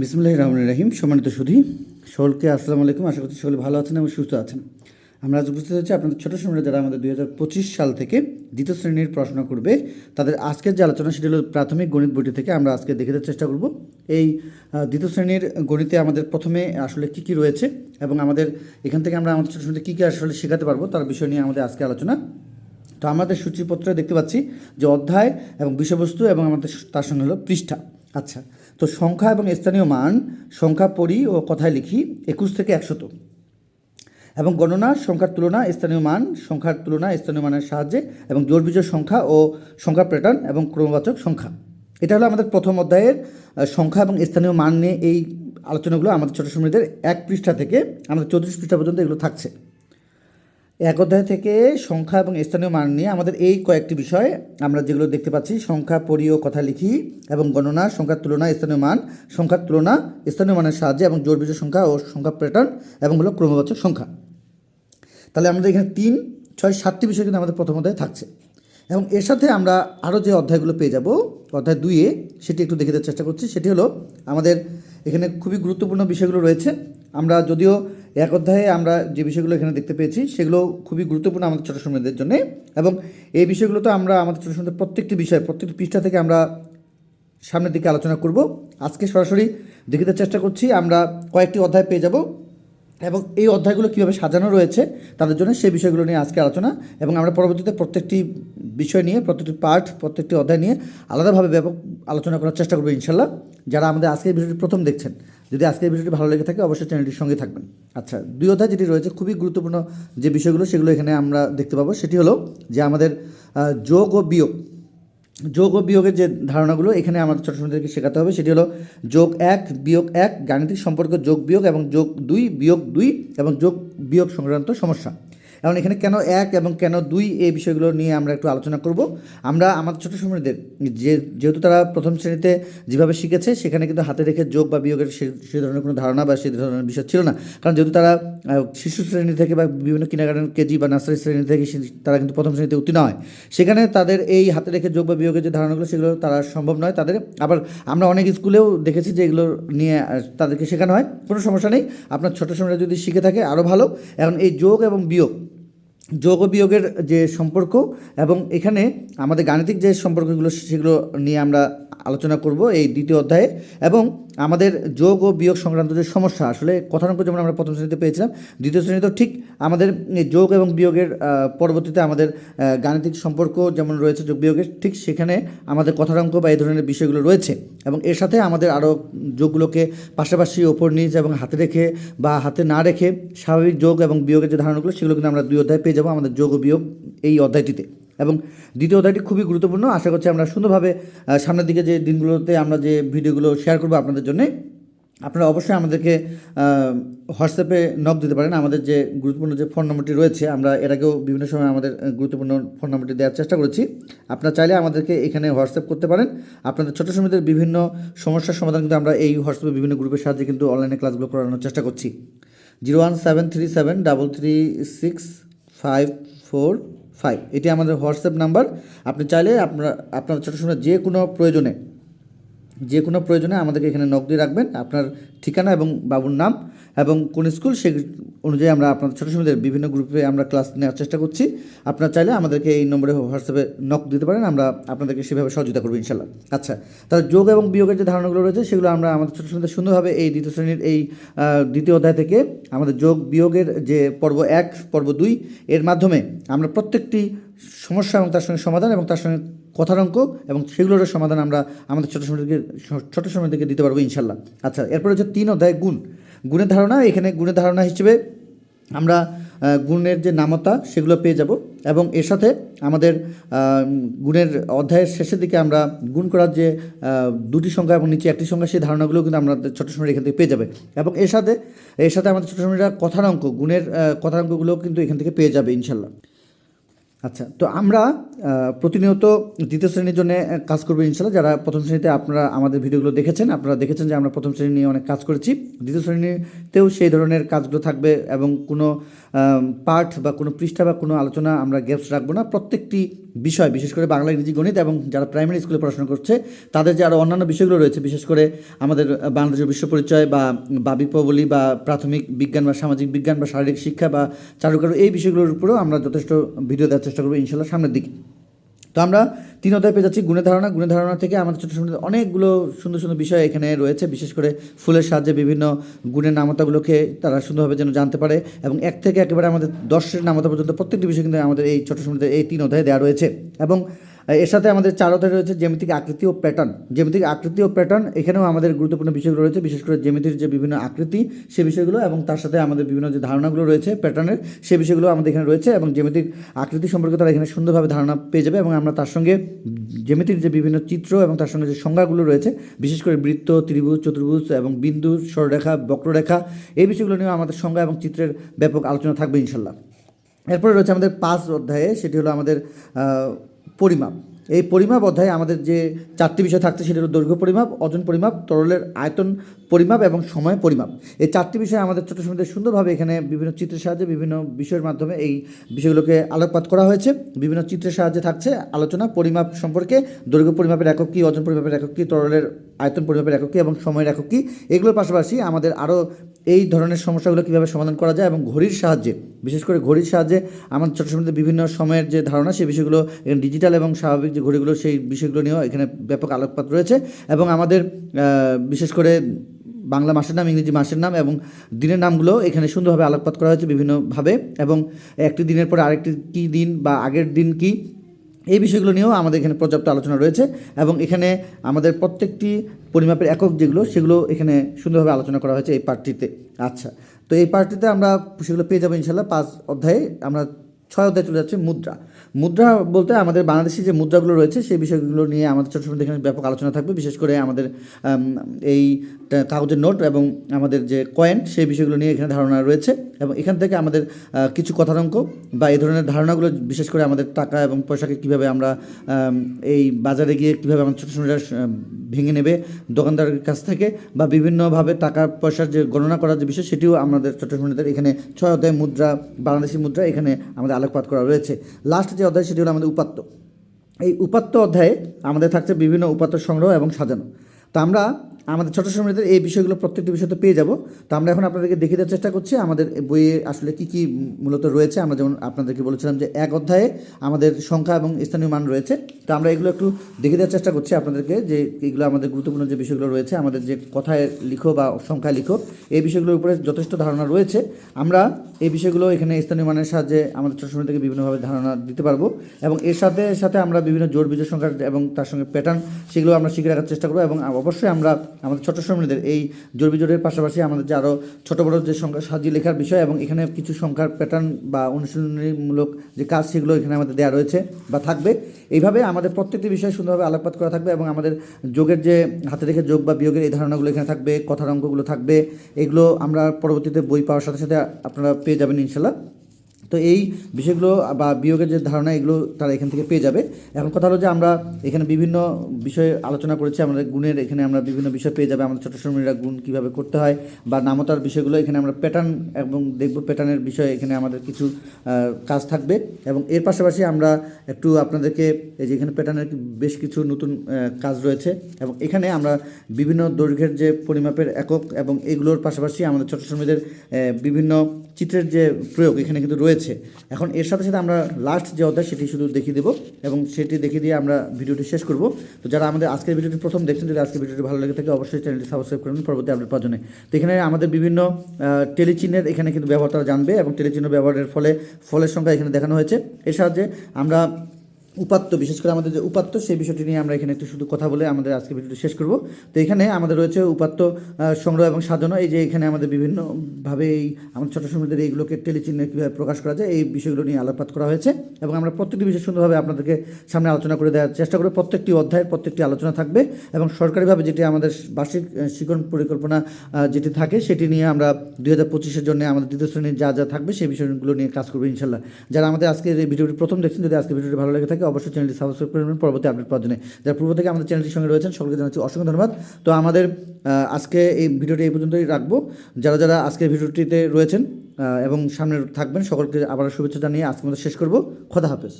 বিসমুল্লাহ রহমান রাহিম, সম্মানিত সুধী। সকলকে আসসালামু আলাইকুম। আশা করছি সকলে ভালো আছেন এবং সুস্থ আছেন। আমরা আজ উপস্থিত হচ্ছি আপনাদের ছোটো সময় যারা আমাদের দুই হাজার পঁচিশ সাল থেকে দ্বিতীয় শ্রেণির পড়াশোনা করবে, তাদের আজকের যে আলোচনা সেটি হলো প্রাথমিক গণিত বইটি থেকে আমরা আজকে দেখে দেওয়ার চেষ্টা করব। এই দ্বিতীয় শ্রেণির গণিতে আমাদের প্রথমে আসলে কী কী রয়েছে এবং আমাদের এখান থেকে আমরা আমাদের ছোটো সময় কী কী আসলে শেখাতে পারব তার বিষয় নিয়ে আমাদের আজকে আলোচনা। তো আমাদের সূচিপত্রে দেখতে পাচ্ছি যে অধ্যায় এবং বিষয়বস্তু এবং আমাদের তার সঙ্গে হলো পৃষ্ঠা। আচ্ছা তো সংখ্যা এবং স্থানীয় মান, সংখ্যা পড়ি ও কথায় লিখি, একুশ থেকে একশত। এবং গণনা, সংখ্যার তুলনা, স্থানীয় মান, সংখ্যার তুলনা, স্থানীয় মানের সাহায্যে, এবং জোর বিজয় সংখ্যা ও সংখ্যা প্যাটার্ন এবং ক্রমবাচক সংখ্যা। এটা হলো আমাদের প্রথম অধ্যায়ের সংখ্যা এবং স্থানীয় মান নিয়ে এই আলোচনাগুলো আমাদের ছোটো সময়দের এক পৃষ্ঠা থেকে আমাদের চৌত্রিশ পৃষ্ঠা পর্যন্ত এগুলো থাকছে। এক অধ্যায় থেকে সংখ্যা এবং স্থানীয় মান নিয়ে আমাদের এই কয়েকটি বিষয় আমরা যেগুলো দেখতে পাচ্ছি, সংখ্যা পড়ি ও কথা লিখি এবং গণনা, সংখ্যার তুলনা, স্থানীয় মান, সংখ্যার তুলনা, স্থানীয় মানের সাহায্যে এবং জোর বিজয় সংখ্যা ও সংখ্যা প্যাটার্ন এবং হলো ক্রমবাচক সংখ্যা। তাহলে আমাদের এখানে তিন, ছয়, সাতটি বিষয় কিন্তু আমাদের প্রথম অধ্যায় থাকছে। এবং এর সাথে আমরা আরও যে অধ্যায়গুলো পেয়ে যাব, অধ্যায় দুইয়ে সেটি একটু দেখে দেওয়ার চেষ্টা করছি, সেটি হলো আমাদের এখানে খুবই গুরুত্বপূর্ণ বিষয়গুলো রয়েছে। আমরা যদিও এক অধ্যায়ে আমরা যে বিষয়গুলো এখানে দেখতে পেয়েছি, সেগুলো খুবই গুরুত্বপূর্ণ আমাদের ছোটো সময়দের জন্য এবং এই বিষয়গুলো তো আমরা আমাদের ছোটো সময়দের প্রত্যেকটি বিষয়, প্রত্যেকটি পৃষ্ঠা থেকে আমরা সামনের দিকে আলোচনা করব। আজকে সরাসরি দেখিতে চেষ্টা করছি, আমরা কয়েকটি অধ্যায় পেয়ে যাব। এবং এই অধ্যায়গুলো কীভাবে সাজানো রয়েছে তাদের জন্য সেই বিষয়গুলো নিয়ে আজকে আলোচনা এবং আমরা পরবর্তীতে প্রত্যেকটি বিষয় নিয়ে, প্রত্যেকটি পার্ট প্রত্যেকটি অধ্যায় নিয়ে আলাদাভাবে ব্যাপক আলোচনা করার চেষ্টা করব ইনশাল্লাহ। যারা আমাদের আজকের ভিডিওটি প্রথম দেখছেন, যদি আজকের ভিডিওটি ভালো লেগে থাকে অবশ্যই চ্যানেলটির সঙ্গে থাকবেন। আচ্ছা দুই অধ্যায় যেটি রয়েছে খুবই গুরুত্বপূর্ণ যে বিষয়গুলো সেগুলো এখানে আমরা দেখতে পাবো, সেটি হলো যে আমাদের যোগ ও বিয়োগ। যোগ ও বিয়োগের যে ধারণাগুলো এখানে আমাদের ছোটো সময়দেরকে শেখাতে হবে, সেটি হলো যোগ এক, বিয়োগ এক, গাণিতিক সম্পর্ক যোগ বিয়োগ এবং যোগ দুই, বিয়োগ দুই এবং যোগ বিয়োগ সংক্রান্ত সমস্যা। এখন এখানে কেন এক এবং কেন দুই এই বিষয়গুলো নিয়ে আমরা একটু আলোচনা করব। আমরা আমাদের ছোটো সময়দের যে, যেহেতু তারা প্রথম শ্রেণীতে যেভাবে শিখেছে, সেখানে কিন্তু হাতে রেখে যোগ বা বিয়োগের সে সে ধরনের কোনো ধারণা বা সেই ধরনের বিষয় ছিল না। কারণ যেহেতু তারা শিশু শ্রেণি থেকে বা বিভিন্ন কিনাগার্ডেন কেজি বা নার্সারি শ্রেণি থেকে তারা কিন্তু প্রথম শ্রেণীতে উত্তীর্ণ হয়। সেখানে তাদের এই হাতে রেখে যোগ বা বিয়োগের যে ধারণাগুলো, সেগুলো তারা সম্ভব নয় তাদের। আবার আমরা অনেক স্কুলেও দেখেছি যে এগুলো নিয়ে তাদেরকে শেখানো হয়। কোনো সমস্যা নেই। আপনার ছোটো সময় যদি শিখে থাকে আরও ভালো। এখন এই যোগ এবং বিয়োগ যোগ বিয়োগের যে সম্পর্ক এবং এখানে আমাদের গাণিতিক যে সম্পর্কগুলো, সেগুলো নিয়ে আমরা আলোচনা করব এই দ্বিতীয় অধ্যায়ে এবং আমাদের যোগ ও বিয়োগ সংক্রান্ত যে সমস্যা, আসলে কথাঙ্ক যেমন আমরা প্রথম শ্রেণীতে পেয়েছিলাম, দ্বিতীয় শ্রেণীতেও ঠিক আমাদের যোগ এবং বিয়োগের পরবর্তীতে আমাদের গাণিতিক সম্পর্ক যেমন রয়েছে যোগ বিয়োগের, ঠিক সেখানে আমাদের কথাঙ্ক বা এই ধরনের বিষয়গুলো রয়েছে। এবং এর সাথে আমাদের আরও যোগগুলোকে পাশাপাশি ওপর নিচ এবং হাতে রেখে বা হাতে না রেখে স্বাভাবিক যোগ এবং বিয়োগের যে ধারণাগুলো, সেগুলো কিন্তু আমরা দুই অধ্যায় পেয়ে যাব আমাদের যোগ ও বিয়োগ এই অধ্যায়টিতে। এবং দ্বিতীয় অধ্যায়টি খুবই গুরুত্বপূর্ণ। আশা করছি আমরা সুন্দরভাবে সামনের দিকে যে দিনগুলোতে আমরা যে ভিডিওগুলো শেয়ার করব আপনাদের জন্য, আপনারা অবশ্যই আমাদেরকে হোয়াটসঅ্যাপে নক দিতে পারেন। আমাদের যে গুরুত্বপূর্ণ যে ফোন নম্বরটি রয়েছে, আমরা এর আগেও বিভিন্ন সময় আমাদের গুরুত্বপূর্ণ ফোন নম্বরটি দেওয়ার চেষ্টা করেছি। আপনারা চাইলে আমাদেরকে এখানে হোয়াটসঅ্যাপ করতে পারেন। আপনাদের ছোটো সময়দের বিভিন্ন সমস্যার সমাধান কিন্তু আমরা এই হোয়াটসঅ্যাপে বিভিন্ন গ্রুপের সাহায্যে কিন্তু অনলাইনে ক্লাসগুলো করানোর চেষ্টা করছি। Zero one seven three seven double three six five four five এটি আমাদের হোয়াটসঅ্যাপ নাম্বার। আপনি চাইলে আপনার আপনার ছোটো সময় যে কোনো প্রয়োজনে যে কোনো প্রয়োজনে আমাদেরকে এখানে নক দিয়ে রাখবেন। আপনার ঠিকানা এবং বাবুর নাম এবং কোন স্কুল সেই অনুযায়ী আমরা আপনার ছোটো সময়দের বিভিন্ন গ্রুপে আমরা ক্লাস নেওয়ার চেষ্টা করছি। আপনারা চাইলে আমাদেরকে এই নম্বরে হোয়াটসঅ্যাপে নক দিতে পারেন, আমরা আপনাদেরকে সেভাবে সহযোগিতা করব ইনশাল্লাহ। আচ্ছা তাহলে যোগ এবং বিয়োগের যে ধারণাগুলো রয়েছে সেগুলো আমরা আমাদের ছোটো সময়দের সুন্দরভাবে এই দ্বিতীয় শ্রেণির এই দ্বিতীয় অধ্যায় থেকে আমাদের যোগ বিয়োগের যে পর্ব এক, পর্ব দুই, এর মাধ্যমে আমরা প্রত্যেকটি সমস্যা এবং তার সঙ্গে সমাধান এবং তার সঙ্গে কথার অঙ্ক এবং সেগুলোর সমাধান আমরা আমাদের ছোটো সময় থেকে, ছোটো সময় থেকে দিতে পারব ইনশাল্লাহ আচ্ছা এরপরে হচ্ছে তিন অধ্যায় গুণ। গুণের ধারণা, এখানে গুণের ধারণা হিসেবে আমরা গুণের যে নামতা, সেগুলো পেয়ে যাব এবং এর সাথে আমাদের গুণের অধ্যায়ের শেষের দিকে আমরা গুণ করার যে দুটি সংখ্যা এবং নিচে একটি সংখ্যা, সেই ধারণাগুলো কিন্তু আমরা ছোটো সময় এখান থেকে পেয়ে যাবে। এবং এর সাথে এর সাথে আমাদের ছোটো সময়রা কথার অঙ্ক, গুণের কথার অঙ্কগুলো কিন্তু এখান থেকে পেয়ে যাবে ইনশাল্লাহ আচ্ছা তো আমরা প্রতিনিয়ত দ্বিতীয় শ্রেণির জন্য কাজ করব ইনশাল্লাহ যারা প্রথম শ্রেণীতে আপনারা আমাদের ভিডিওগুলো দেখেছেন আপনারা দেখেছেন যে আমরা প্রথম শ্রেণি নিয়ে অনেক কাজ করেছি। দ্বিতীয় শ্রেণীতেও সেই ধরনের কাজগুলো থাকবে এবং কোনো পার্ট বা কোনো পৃষ্ঠা বা কোনো আলোচনা আমরা গ্যাপস রাখব না। প্রত্যেকটি বিষয় বিশেষ করে বাংলা ইংরেজি গণিত এবং যারা প্রাইমারি স্কুলে পড়াশোনা করছে তাদের যে আরও অন্যান্য বিষয়গুলো রয়েছে বিশেষ করে আমাদের আহ, বাংলাদেশের বিশ্ব পরিচয় বা বাবিপ্রবলী বা প্রাথমিক বিজ্ঞান বা সামাজিক বিজ্ঞান বা শারীরিক শিক্ষা বা চারুকারু এই বিষয়গুলোর উপরেও আমরা যথেষ্ট ভিডিও দেওয়ার করব ইনশাল্লাহ সামনের দিকে। তো আমরা তিন অধ্যায় পেয়ে যাচ্ছি গুণের ধারণা। গুণের ধারণা থেকে আমাদের ছোটো ছোটো অনেকগুলো সুন্দর সুন্দর বিষয় এখানে রয়েছে, বিশেষ করে ফুলের সাহায্যে বিভিন্ন গুণের নামতাগুলোকে তারা সুন্দরভাবে যেন জানতে পারে এবং এক থেকে একেবারে আমাদের দশের নামতা পর্যন্ত প্রত্যেকটি বিষয় কিন্তু আমাদের এই ছোটো সুন্দর এই তিন অধ্যায়ে দেওয়া রয়েছে। এবং এর সাথে আমাদের চার অধ্যায় রয়েছে জ্যামিতিক আকৃতি ও প্যাটার্ন জ্যামিতিক আকৃতি ও প্যাটার্ন এখানেও আমাদের গুরুত্বপূর্ণ বিষয়গুলো রয়েছে, বিশেষ করে জ্যামিতির যে বিভিন্ন আকৃতি, সে বিষয়গুলো এবং তার সাথে আমাদের বিভিন্ন যে ধারণাগুলো রয়েছে প্যাটার্নের সে বিষয়গুলো আমাদের এখানে রয়েছে এবং জ্যামিতিক আকৃতি সম্পর্কে তারা এখানে সুন্দরভাবে ধারণা পেয়ে যাবে এবং আমরা তার সঙ্গে জ্যামিতির যে বিভিন্ন চিত্র এবং তার সঙ্গে যে সংজ্ঞাগুলো রয়েছে, বিশেষ করে বৃত্ত, ত্রিভুজ, চতুর্ভুজ এবং বিন্দু সররেখা বক্ররেখা, এই বিষয়গুলো নিয়েও আমাদের সংজ্ঞা এবং চিত্রের ব্যাপক আলোচনা থাকবে ইনশাল্লাহ এরপরে রয়েছে আমাদের পাঁচ অধ্যায়ে, সেটি হলো আমাদের পরিমাপ। এই পরিমাপ অধ্যায়ে আমাদের যে চারটি বিষয় থাকছে, সেটা হলো দৈর্ঘ্য পরিমাপ ওজন পরিমাপ, তরলের আয়তন পরিমাপ এবং সময় পরিমাপ। এই চারটি বিষয় আমাদের ছোটো সময় সুন্দরভাবে এখানে বিভিন্ন চিত্রের সাহায্যে, বিভিন্ন বিষয়ের মাধ্যমে এই বিষয়গুলোকে আলোকপাত করা হয়েছে। বিভিন্ন চিত্রের সাহায্যে থাকছে আলোচনা, পরিমাপ সম্পর্কে, দৈর্ঘ্য পরিমাপের একক কী ওজন পরিমাপের একক কী, তরলের আয়তন পরিমাপের একক কী এবং সময়ের একক কী, এগুলোর পাশাপাশি আমাদের আরও এই ধরনের সমস্যাগুলো কীভাবে সমাধান করা যায় এবং ঘড়ির সাহায্যে বিশেষ করে ঘড়ির সাহায্যে আমার ছোটো সম্বন্ধে বিভিন্ন সময়ের যে ধারণা, সেই বিষয়গুলো, এখানে ডিজিটাল এবং স্বাভাবিক যে ঘড়িগুলো, সেই বিষয়গুলো নিয়েও এখানে ব্যাপক আলোকপাত রয়েছে এবং আমাদের বিশেষ করে বাংলা মাসের নাম, ইংরেজি মাসের নাম এবং দিনের নামগুলো এখানে সুন্দরভাবে আলোকপাত করা হয়েছে বিভিন্নভাবে এবং একটি দিনের পরে আরেকটি কী দিন বা আগের দিন কী এই বিষয়গুলো নিয়েও আমাদের এখানে পর্যাপ্ত আলোচনা রয়েছে এবং এখানে আমাদের প্রত্যেকটি পরিমাপের একক যেগুলো, সেগুলো এখানে সুন্দরভাবে আলোচনা করা হয়েছে এই পার্টিতে। আচ্ছা তো এই পার্টিতে আমরা সেগুলো পেয়ে যাব ইনশাল্লাহ পাঁচ অধ্যায়ে। আমরা ছয় অধ্যায় চলে যাচ্ছে মুদ্রা। মুদ্রা বলতে আমাদের বাংলাদেশি যে মুদ্রাগুলো রয়েছে, সেই বিষয়গুলো নিয়ে আমাদের ছোটো ছোটো এখানে ব্যাপক আলোচনা থাকবে। বিশেষ করে আমাদের এই কাগজের নোট এবং আমাদের যে কয়েন, সেই বিষয়গুলো নিয়ে এখানে ধারণা রয়েছে এবং এখান থেকে আমাদের কিছু কথার অঙ্ক বা এই ধরনের ধারণাগুলো, বিশেষ করে আমাদের টাকা এবং পয়সাকে কীভাবে আমরা এই বাজারে গিয়ে কীভাবে আমাদের ছোটো ছোটো ভেঙে নেবে দোকানদারের কাছ থেকে বা বিভিন্নভাবে টাকা পয়সার যে গণনা করার যে বিষয়, সেটিও আমাদের ছোটো ছোটোদের এখানে ছয় অধ্যায় মুদ্রা, বাংলাদেশি মুদ্রা এখানে আমাদের আলোকপাত করা রয়েছে। লাস্ট যে অধ্যায় সেটি হলো আমাদের উপাত্ত। এই উপাত্ত অধ্যায়ে আমাদের থাকছে বিভিন্ন উপাত্ত সংগ্রহ এবং সাজানো। তো আমরা আমাদের ছোটো সময়দের এই বিষয়গুলো প্রত্যেকটি বিষয় তো পেয়ে যাব। তো আমরা এখন আপনাদেরকে দেখিয়ে দেওয়ার চেষ্টা করছি, আমাদের বইয়ে আসলে কী কী মূলত রয়েছে। আমরা যেমন আপনাদেরকে বলেছিলাম যে এক অধ্যায়ে আমাদের সংখ্যা এবং স্থানীয় মান রয়েছে। তো আমরা এগুলো একটু দেখে দেওয়ার চেষ্টা করছি আপনাদেরকে যে এগুলো আমাদের গুরুত্বপূর্ণ যে বিষয়গুলো রয়েছে, আমাদের যে কথায় লিখো বা সংখ্যায় লিখো, এই বিষয়গুলোর উপরে যথেষ্ট ধারণা রয়েছে। আমরা এই বিষয়গুলো এখানে স্থানীয় মানের সাহায্যে আমাদের ছোটো সময় থেকে বিভিন্নভাবে ধারণা দিতে পারব এবং এর সাথে সাথে আমরা বিভিন্ন জোর বিজয় সংখ্যা এবং তার সঙ্গে প্যাটার্ন সেগুলো আমরা শিখে রাখার চেষ্টা করব এবং অবশ্যই আমরা আমাদের ছোট সময়দের এই জোর বিজয়ের পাশাপাশি আমাদের যে আরও ছোটো বড়ো যে সংখ্যা সাজিয়ে লেখার বিষয় এবং এখানে কিছু সংখ্যার প্যাটার্ন বা অনুশীলনীমূলক যে কাজ সেগুলো এখানে আমাদের দেওয়া রয়েছে বা থাকবে। এইভাবে আমাদের প্রত্যেকটি বিষয় সুন্দরভাবে আলোকপাত করা থাকবে এবং আমাদের যোগের যে হাতে রেখে যোগ বা বিয়োগের এই ধারণাগুলো এখানে থাকবে, কথার অঙ্কগুলো থাকবে। এগুলো আমরা পরবর্তীতে বই পাওয়ার সাথে সাথে আপনারা পেয়ে যাবেন ইনশাল্লাহ তো এই বিষয়গুলো বা বিয়োগের যে ধারণা, এগুলো তারা এখান থেকে পেয়ে যাবে। এখন কথা হলো যে আমরা এখানে বিভিন্ন বিষয়ে আলোচনা করেছি, আমাদের গুণের এখানে আমরা বিভিন্ন বিষয় পেয়ে যাবে, আমাদের ছোটো সময়রা গুণ কীভাবে করতে হয় বা নামতার বিষয়গুলো, এখানে আমরা প্যাটার্ন এবং দেখব প্যাটার্নের বিষয়ে এখানে আমাদের কিছু কাজ থাকবে। এবং এর পাশাপাশি আমরা একটু আপনাদেরকে এই যে এখানে প্যাটার্নের বেশ কিছু নতুন কাজ রয়েছে। এবং এখানে আমরা বিভিন্ন দৈর্ঘ্যের যে পরিমাপের একক এবং এগুলোর পাশাপাশি আমাদের ছোটো সময়দের বিভিন্ন চিত্রের যে প্রয়োগ এখানে কিন্তু রয়েছে। এখন এর সাথে সাথে আমরা লাস্ট যে অধ্যায় সেটি শুধু দেখিয়ে দেবো এবং সেটি দেখিয়ে দিয়ে আমরা ভিডিওটি শেষ করব। তো যারা আমাদের আজকের ভিডিওটি প্রথম দেখছেন, যদি আজকের ভিডিওটি ভালো লেগে থাকে, অবশ্যই চ্যানেলটি সাবস্ক্রাইব করবেন পরবর্তী আপনার পাওয়ার তো এখানে আমাদের বিভিন্ন টেলিচিহ্নের এখানে কিন্তু ব্যবহার তারা জানবে এবং টেলিচিহ্ন ব্যবহারের ফলে, ফলের সংখ্যা এখানে দেখানো হয়েছে। এর সাহায্যে আমরা উপাত্ত, বিশেষ করে আমাদের যে উপাত্ত, সেই বিষয়টি নিয়ে আমরা এখানে একটু শুধু কথা বলে আমাদের আজকে ভিডিওটি শেষ করব। তো এখানে আমাদের রয়েছে উপাত্ত সংগ্রহ এবং সাজানো। এই যে এখানে আমাদের বিভিন্নভাবে এই আমাদের ছোটো সময়দের এইগুলোকে টেলিচিহ্নে কীভাবে প্রকাশ করা যায়, এই বিষয়গুলো নিয়ে আলোকপাত করা হয়েছে এবং আমরা প্রত্যেকটি বিষয় সুন্দরভাবে আপনাদেরকে সামনে আলোচনা করে দেওয়ার চেষ্টা করব। প্রত্যেকটি অধ্যায়ের প্রত্যেকটি আলোচনা থাকবে এবং সরকারিভাবে যেটি আমাদের বার্ষিক শিক্ষণ পরিকল্পনা যেটি থাকে সেটি নিয়ে আমরা দুই হাজার পঁচিশের জন্য আমাদের দ্বিতীয় শ্রেণির যা যা থাকবে সেই বিষয়গুলো নিয়ে কাজ করব ইনশাল্লাহ। যারা আমাদের আজকে এই ভিডিওটি প্রথম দেখছেন, যদি আজকে ভিডিওটি ভালো লেগে থাকে অবশ্যই চ্যানেলটি সাবস্ক্রাইব করে নেবেন। পরবর্তী আপডেট পাওয়ার জন্য। যারা পূর্ব থেকে আমাদের চ্যানেলটির সঙ্গে রয়েছেন, সকলকে জানাচ্ছি অসংখ্য ধন্যবাদ। তো আমাদের আজকে এই ভিডিওটি এই পর্যন্তই রাখব। যারা যারা আজকের ভিডিওটিতে রয়েছেন এবং সামনে থাকবেন, সকলকে আবার শুভেচ্ছা জানিয়ে আজকে মতো শেষ করব। খোদা হাফেজ।